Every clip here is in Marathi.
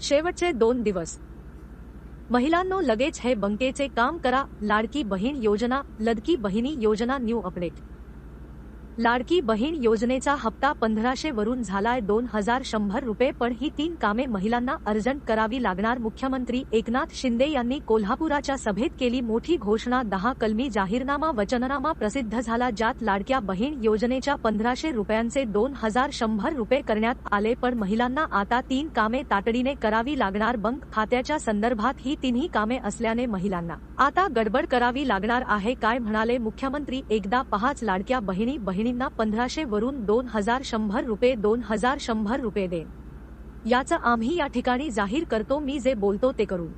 शेवटचे दोन दिवस. महिलांनो लगेच हे बंकेचे काम करा. लाडकी बहीण योजना लडकी बहिणी योजना न्यू अपडेट. लाडकी बहीण योजनेचा हप्ता पंधराशे वरून झालाय दोन हजार शंभर रुपये पण ही तीन कामे महिलांना अर्जंट करावी लागणार मुख्यमंत्री एकनाथ शिंदे यांनी कोल्हापुराच्या सभेत केली मोठी घोषणा दहा कलमी जाहीरनामा वचननामा प्रसिद्ध झाला ज्यात लाडक्या बहीण योजनेच्या पंधराशे रुपयांचे दोन हजार शंभर रुपये करण्यात आले पण महिलांना आता तीन कामे तातडीने करावी लागणार बंक खात्याच्या संदर्भात ही तिन्ही कामे असल्याने महिलांना आता गडबड करावी लागणार आहे काय म्हणाले मुख्यमंत्री? एकदा पहाच लाडक्या बहिणी बहिणींना पंधराशे वरून दोन हजार शंभर रुपये दोन हजार शंभर रुपये दे याचं आम्ही या ठिकाणी जाहीर करतो मी जे बोलतो ते करू.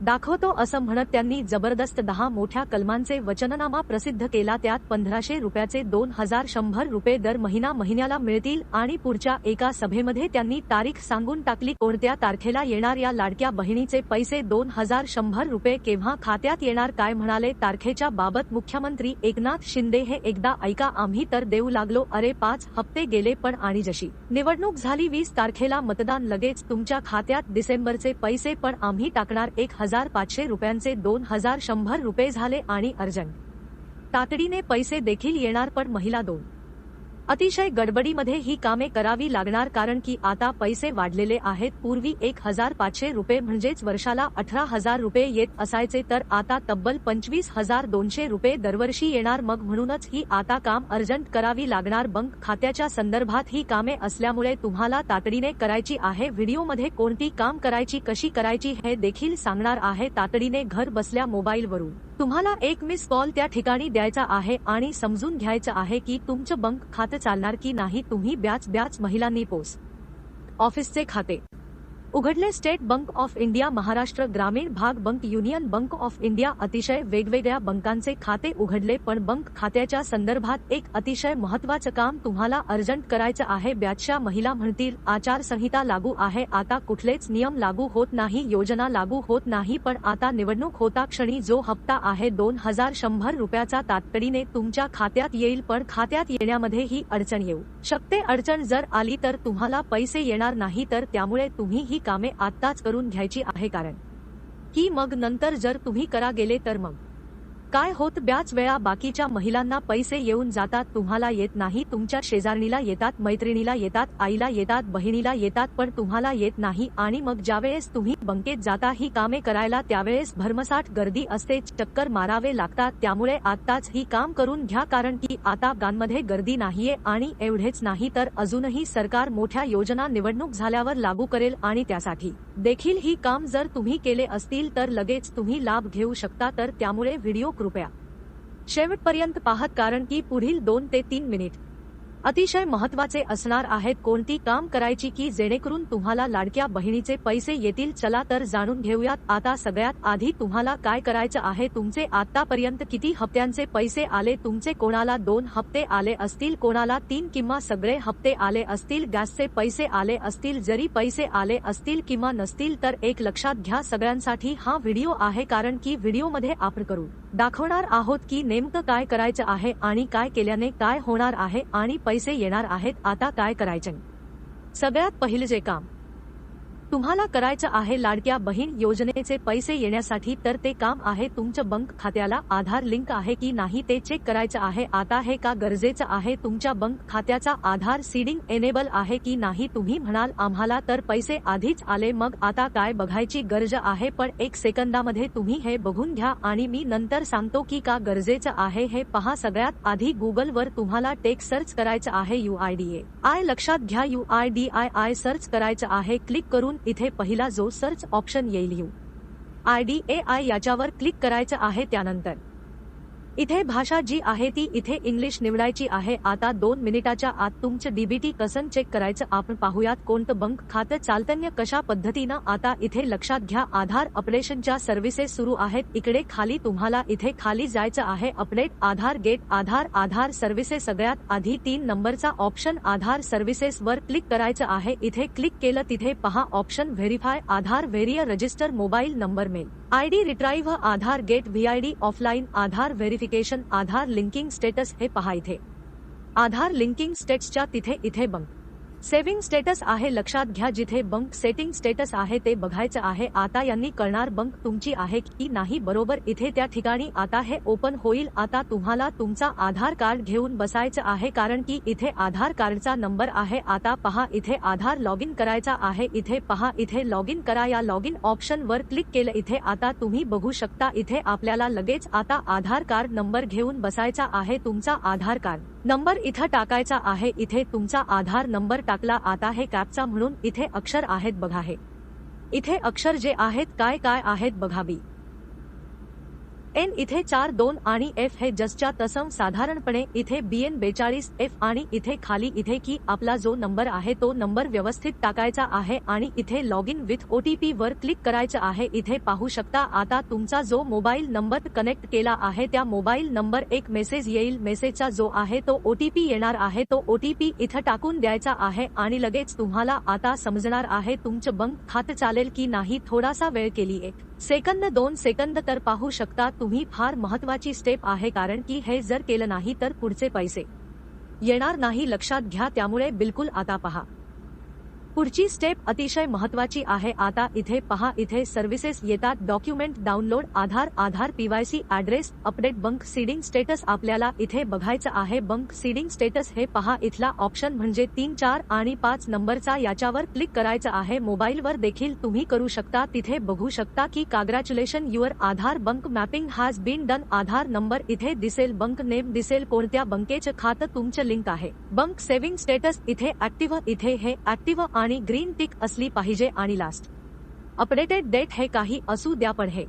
दाखवतो असं म्हणत त्यांनी जबरदस्त दहा मोठ्या कलमांचे वचननामा प्रसिद्ध केला. त्यात पंधराशे रुपयाचे दोन हजार शंभर रुपये दर महिना महिन्याला मिळतील आणि पुढच्या एका सभेमध्ये त्यांनी तारीख सांगून टाकली. कोणत्या तारखेला येणार या लाडक्या बहिणीचे पैसे? दोन हजार शंभर रुपये केव्हा खात्यात येणार? काय म्हणाले? तारखेच्या बाबत मुख्यमंत्री एकनाथ शिंदे हे एकदा ऐका आम्ही तर देऊ लागलो. अरे पाच हप्ते गेले पण आणि जशी. निवडणूक झाली वीस तारखेला मतदान लगेच. तुमच्या खात्यात डिसेंबरचे पैसे पण आम्ही टाकणार. एक हजार हजार पाचशे रुपयांचे दोन हजार शंभर रुपये झाले आणि अर्जंट तातडीने पैसे देखील येणार पण महिला दोन. अतिशय गडबडीमध्ये ही कामे करावी लागणार कारण की आता पैसे वाढलेले आहेत. पूर्वी एक हजार पाचशे रुपये म्हणजेच वर्षाला अठरा हजार रुपये येत असायचे तर आता तब्बल पंचवीस हजार दोनशे रुपये दरवर्षी येणार. मग म्हणूनच ही आता काम अर्जंट करावी लागणार. बंक खात्याच्या संदर्भात ही कामे असल्यामुळे तुम्हाला तातडीने करायची आहे. व्हिडिओमध्ये कोणती काम करायची कशी करायची हे देखील सांगणार आहे. तातडीने घर बसल्या मोबाईलवरून. तुम्हाला एक मिस कॉल त्या ठिकाणी द्यायचा आहे आणि समजून घ्यायचं आहे की तुमचं बंक खातं चालणार की नाही तुम्ही ब्याच ब्याच महिलांनी पोस्ट ऑफिसचे खाते. उघडले State Bank of India Maharashtra Gramin भाग bank Union Bank of India अतिशय वेगवेगळ्या बँकांचे खाते उघडले पण बंक खात्याच्या संदर्भात एक अतिशय महत्वाचं काम तुम्हाला अर्जंट करायचं आहे ब्याचशा महिला म्हणतील आचारसंहिता लागू आहे आता कुठलेच नियम लागू होत नाही योजना लागू होत नाही पण आता निवडणूक होता क्षणी जो हप्ता आहे दोन हजार शंभर रुपयाचा तातडीने तुमच्या खात्यात येईल पण खात्यात येण्यामध्ये ही अडचण येऊ शकते. अडचण जर आली तर तुम्हाला पैसे येणार नाही तर त्यामुळे तुम्ही ही कामे आत्ताच करून घ्यायची आहे कारण. की मग नंतर जर तुम्ही करा गेले तर मग. काय होत ब्याच वेळा बाकीच्या महिलांना पैसे येऊन जातात तुम्हाला येत नाही तुमच्या शेजारणीला येतात मैत्रिणीला येतात आईला येतात बहिणीला येतात पण तुम्हाला येत नाही आणि मग ज्यावेळेस तुम्ही बंकेत जाता ही कामे करायला त्यावेळेस भरमसाठ गर्दी असते चक्कर मारावे लागतात त्यामुळे आत्ताच ही काम करून घ्या कारण की आता गांमध्ये गर्दी नाहीये आणि एवढेच नाही तर अजूनही सरकार मोठ्या योजना निवडणूक झाल्यावर लागू करेल आणि त्यासाठी देखील ही काम जर तुम्ही केले असतील तर लगेच तुम्ही लाभ घेऊ शकता तर त्यामुळे व्हिडिओ कृपया शेवटपर्यंत पाहत कारण की पुढील दोन ते तीन मिनिट अतिशय महत्त्वाचे असणार आहेत कोणती काम करायची की जेणेकरून तुम्हाला लाडक्या बहिणीचे पैसे येतील. चला तर जाणून घेऊयात. आता सगळ्यात आधी तुम्हाला काय करायचं आहे? तुमचे आतापर्यंत किती हप्त्यांचे पैसे आले? तुमचे कोणाला दोन हप्ते आले असतील? कोणाला तीन किंवा सगळे हप्ते आले असतील? गॅसचे पैसे आले असतील? जरी पैसे आले असतील किंवा नसतील तर एक लक्षात घ्या. सगळ्यांसाठी हा व्हिडिओ आहे कारण की व्हिडिओमध्ये आपण करू दाखवणार आहोत की नेमकं काय करायचं आहे आणि काय केल्याने काय होणार आहे आणि पैसे येणार आहेत आता काय करायचे? सगळ्यात पहिले जे काम तुम्हाला करायचं आहे लाडक्या बहीण योजनेचे पैसे येण्यासाठी तर ते काम आहे तुमच्या बँक खात्याला. आधार लिंक आहे की नाही ते चेक करायचं आहे. आता हे का गरजेचं आहे? तुमच्या बंक खात्याचा आधार सीडिंग एनेबल आहे की नाही? तुम्ही म्हणाल आम्हाला तर पैसे आधीच आले मग आता काय बघायची गरज आहे? पण एक सेकंदामध्ये तुम्ही हे बघून घ्या आणि मी नंतर सांगतो की का गरजेचं आहे हे पहा. सगळ्यात आधी गुगलवर तुम्हाला टेक सर्च करायचं आहे. यू आय आय लक्षात घ्या. युआयडीआय आय सर्च करायचं आहे. क्लिक करून इथे पहिला जो सर्च ऑप्शन येईल U I D A I याच्यावर क्लिक करायचं आहे त्यानंतर. इथे भाषा जी आहे ती इथे इंग्लिश निवडायची आहे. आता दोन मिनिटाच्या आत तुमचं डीबीटी कसं चेक करायचं आपण पाहूयात कोणतं बंक खातं चालतन्य कशा पद्धतीनं आता इथे लक्षात घ्या. आधार अपडेशनच्या सर्व्हिसेस सुरू आहेत. इकडे खाली तुम्हाला इथे खाली जायचं आहे. Update Aadhaar get Aadhaar Aadhaar services सगळ्यात आधी तीन नंबरचा ऑप्शन आधार सर्व्हिसेस वर क्लिक करायचं आहे. इथे क्लिक केलं तिथे पहा option verify Aadhaar verify register mobile number mail ID retrieve Aadhaar get VID offline Aadhaar verification Aadhaar linking status हे पहा इथे आधार लिंकिंग स्टेट्सच्या तिथे इथे बंक सेव्हिंग स्टेटस आहे लक्षात घ्या जिथे बंक सेटिंग स्टेटस आहे ते बघायचं आहे आता यांनी कळणार बंक तुमची आहे की नाही बरोबर इथे त्या ठिकाणी आता हे ओपन होईल आता तुम्हाला तुमचा आधार कार्ड घेऊन बसायचं आहे कारण की इथे आधार कार्डचा नंबर आहे आता पहा इथे आधार लॉग इन करायचा आहे इथे पहा इथे लॉग इन करा या लॉग इन ऑप्शन वर क्लिक केलं इथे आता तुम्ही बघू शकता इथे आपल्याला लगेच आता आधार कार्ड नंबर घेऊन बसायचा आहे तुमचा आधार कार्ड. नंबर इथं टाकायचा आहे. इथे तुमचा आधार नंबर टाकला आता हे कॅपचा म्हणून इथे अक्षर आहेत बघा हे. इथे अक्षर जे आहेत काय काय आहेत बघावी एन इथे चार दोन आणि एफ हे जसच्या तसम साधारणपणे इथे बी एन बेचाळीस एफ आणि इथे खाली इथे की आपला जो नंबर आहे तो नंबर व्यवस्थित टाकायचा आहे आणि इथे लॉग इन विथ ओटीपी वर क्लिक करायचं आहे. इथे पाहू शकता आता तुमचा जो मोबाईल नंबर कनेक्ट केला आहे त्या मोबाईल नंबर एक मेसेज येईल. मेसेजचा जो आहे तो ओटीपी येणार आहे. तो ओटीपी इथं टाकून द्यायचा आहे आणि लगेच तुम्हाला आता समजणार आहे तुमचं बंक खातं चालेल की नाही. थोडासा वेळ केली एक सेकंद दोन सेकंद तर पाहू शकता तुम्ही फार महत्वाची स्टेप आहे कारण की हे जर केलं नाही तर पुढचे पैसे येणार नाही लक्षात घ्या त्यामुळे बिलकुल आता पहा. पुढची स्टेप अतिशय महत्वाची आहे. आता इथे पहा इथे सर्व्हिसेस येतात. Document download Aadhaar Aadhaar PYC address update bank seeding status आपल्याला इथे बघायचं आहे. बंक सीडिंग स्टेटस हे पहा इथला ऑप्शन म्हणजे तीन चार आणि पाच नंबरचा याच्यावर क्लिक करायचं आहे. मोबाईलवर देखील तुम्ही करू शकता. तिथे बघू शकता की congratulation your Aadhaar bank mapping has been done. Aadhaar number इथे दिसेल. बंक नेम दिसेल. कोणत्या बंकेचं खातं तुमचं लिंक आहे. बंक सेव्हिंग स्टेटस इथे ऍक्टिव्ह इथे हे ऍक्टिव्ह आणि ग्रीन टिक असली पाहिजे आणि लास्ट अपडेटेड डेट हे काही असू द्या पण हे.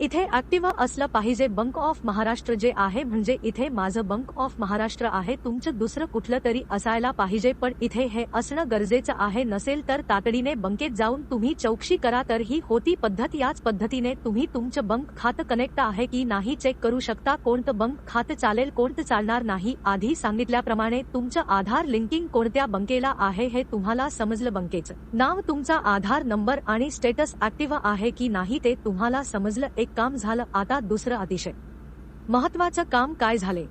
इथे ऍक्टिव्ह असलं पाहिजे बंक ऑफ महाराष्ट्र जे आहे म्हणजे इथे माझं बंक ऑफ महाराष्ट्र आहे तुमचं दुसरं कुठलं तरी असायला पाहिजे पण इथे हे असणं गरजेचं आहे नसेल तर तातडीने बंकेत जाऊन तुम्ही चौकशी करा तर ही होती पद्धत याच पद्धतीने तुम्ही तुमचं बंक खातं कनेक्ट आहे की नाही चेक करू शकता कोणतं बंक खातं चालेल कोणतं चालणार नाही आधी सांगितल्याप्रमाणे तुमचं आधार लिंकिंग कोणत्या बंकेला आहे हे तुम्हाला समजलं बंकेचं नाव तुमचा आधार नंबर आणि स्टेटस ऍक्टिव्ह आहे की नाही ते तुम्हाला समजलं एक काम झालं आता दुसरं अतिशय. महत्वाचं काम काय झाले?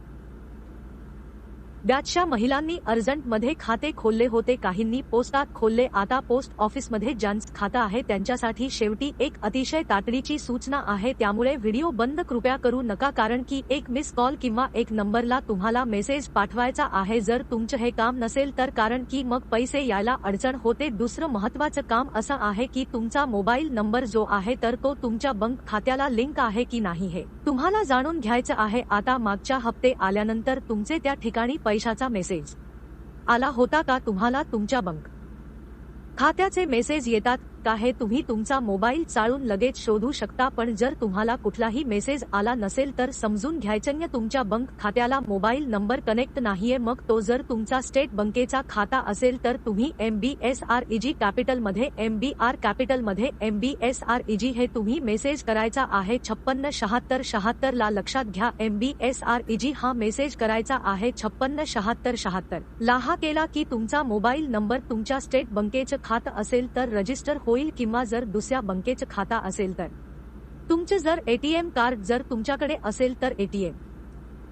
बॅचच्या महिलांनी अर्जंटमध्ये खाते खोलले होते. काहींनी पोस्टात खोलले. आता पोस्ट ऑफिसमध्ये ज्यांचं खातं आहे त्यांच्यासाठी शेवटी एक अतिशय तातडीची सूचना आहे. त्यामुळे व्हिडिओ बंद कृपया करू नका कारण की एक मिस कॉल किंवा एक नंबरला तुम्हाला मेसेज पाठवायचा आहे. जर तुमचं हे काम नसेल तर कारण की मग पैसे यायला अडचण होते. दुसरं महत्वाचं काम असं आहे की तुमचा मोबाईल नंबर जो आहे तर तो तुमच्या बंक खात्याला लिंक आहे की नाही हे. तुम्हाला जाणून घ्यायचं आहे आता मागच्या हप्ते आल्यानंतर तुमचे त्या ठिकाणी पैशाचा मेसेज आला होता का तुम्हाला तुमच्या बंक खात्याचे मेसेज येतात का हे तुम्ही तुमचा मोबाईल चाळून लगेच शोधू शकता पण जर तुम्हाला कुठलाही मेसेज आला नसेल तर समजून घ्यायचं तुमच्या बंक खात्याला मोबाईल नंबर कनेक्ट नाहीये मग तो जर तुमचा स्टेट बंकेचा खाता असेल तर तुम्ही M B S R E G कॅपिटलमध्ये एम बी आर कॅपिटलमध्ये M B S R E G हे तुम्ही मेसेज करायचा आहे छप्पन्न शहात्तर शहात्तर ला लक्षात घ्या M B S R E G हा मेसेज करायचा आहे छप्पन्न शहात्तर शहात्तर. ला हा केला की तुमचा मोबाईल नंबर तुमच्या स्टेट बंकेचं खातं असेल तर रजिस्टर होईल. किंवा जर दुसऱ्या बँकेचं खाता असेल तर. तुमचे जर एटीएम कार्ड जर तुमच्याकडे असेल तर एटीएम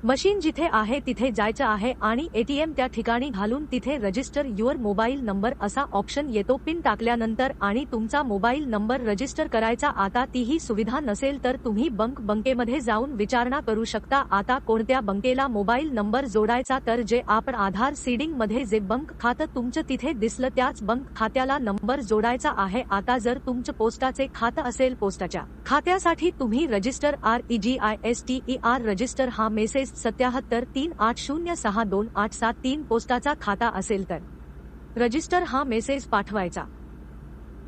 मशीन जिथे आहे तिथे जायचं आहे आणि एटीएम त्या ठिकाणी घालून तिथे रजिस्टर युअर मोबाईल नंबर असा ऑप्शन येतो. पिन टाकल्यानंतर आणि तुमचा मोबाईल नंबर रजिस्टर करायचा. आता तीही सुविधा नसेल तर तुम्ही बंक बंकेमध्ये जाऊन विचारणा करू शकता. आता कोणत्या बंकेला मोबाईल नंबर जोडायचा तर जे आपण आधार सीडिंगमध्ये जे बंक खातं तुमचं तिथे दिसलं त्याच बंक खात्याला नंबर जोडायचा आहे. आता जर तुमचं पोस्टाचे खातं असेल पोस्टाच्या खात्यासाठी तुम्ही register R E G I S T E R register हा मेसेज सत्याहत्तर तीन आठ शून्य सहा दोन आठ सात तीन पोस्टाचा खाता असेल तर रजिस्टर हा मेसेज पाठवायचा.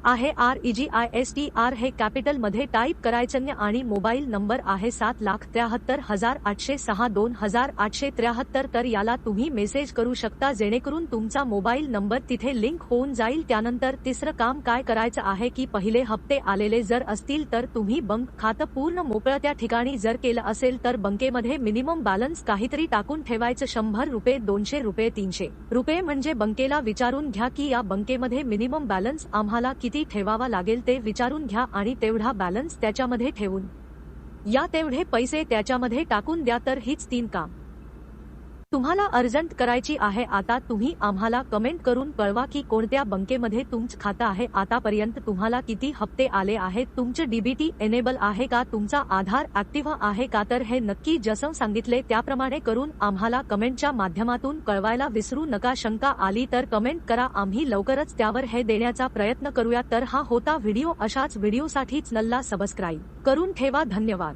आहे. R E G I S T R हे कॅपिटलमध्ये टाईप करायचं आणि मोबाईल नंबर आहे सात लाख त्र्याहत्तर हजार आठशे सहा दोन हजार आठशे त्र्याहत्तर. तर याला तुम्ही मेसेज करू शकता जेणेकरून तुमचा मोबाईल नंबर तिथे लिंक होऊन जाईल. त्यानंतर तिसरं काम काय करायचं आहे की पहिले हप्ते आलेले जर असतील तर तुम्ही बंक खातं पूर्ण मोकळं त्या ठिकाणी जर केलं असेल तर बंकेमध्ये मिनिमम बॅलन्स काहीतरी टाकून ठेवायचं. शंभर रुपये दोनशे रुपये तीनशे रुपये म्हणजे बंकेला विचारून घ्या की या बंकेमध्ये मिनिमम बॅलन्स आम्हाला किती किती ठेवावा लागेल ते विचारून घ्या आणि तेवढा बॅलन्स त्याच्यामध्ये ठेवून. या तेवढे पैसे त्याच्यामध्ये टाकून द्या तर हीच तीन काम. तुम्हाला अर्जंट करायची आहे आता तुम्ही आम्हाला कमेंट करून कळवा की कोणत्या बँकेमध्ये तुमचं खातं आहे. आतापर्यंत तुम्हाला किती हप्ते आले आहेत? तुमचे डीबीटी एनेबल आहे का? तुमचा आधार ऍक्टिव्ह आहे का? तर हे नक्की जसं सांगितले त्याप्रमाणे करून आम्हाला कमेंटच्या माध्यमातून कळवायला विसरू नका. शंका आली तर कमेंट करा. आम्ही लवकरच त्यावर हे देण्याचा प्रयत्न करूया. तर हा होता व्हिडिओ. अशाच व्हिडिओसाठीच नल्ला सबस्क्राईब करून ठेवा. धन्यवाद.